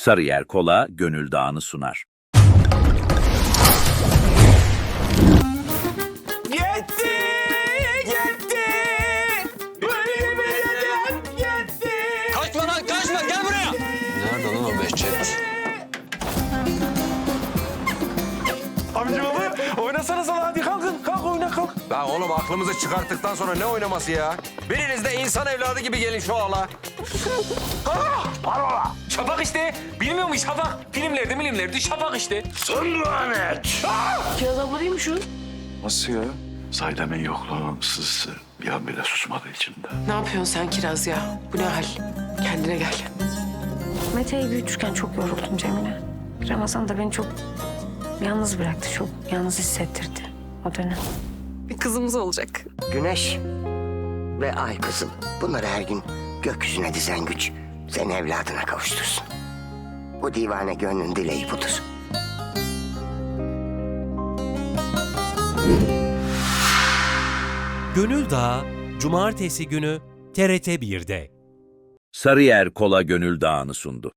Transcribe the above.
Sarıyer Kola Gönül Dağı'nı sunar. Yetti, yetti. Bölümüm yetti. Kaçma lan kaçma gel buraya. Nerede lan o Behçet? Amcaoğlu oynasana sana hadi kalkın. Kalk oyna kalk. Lan oğlum aklımızı çıkarttıktan sonra ne oynaması ya? Biriniz de insan evladı gibi gelin şu ala. Parola. Şafak işte. Bilmiyor musun Şafak? Filmlerde milimlerde Şafak işte. Son lanet. Kiraz abla değil mi şu? Nasıl ya? Zaydemin yokluğunun sızısı bir an bile susmadı içimde. Ne yapıyorsun sen Kiraz ya? Bu ne hal? Kendine gel. Mete'yi büyütürken çok yoruldum Cemile. Ramazan da beni çok yalnız bıraktı. Çok yalnız hissettirdi o dönem. Bir kızımız olacak. Güneş ve ay kızım. Bunları her gün gökyüzüne dizen güç seni evladına kavuştursun. Bu divane gönlün dileği budur. Gönül Dağı, Cumartesi günü TRT 1'de. Sarıyer Kola Gönül Dağı'nı sundu.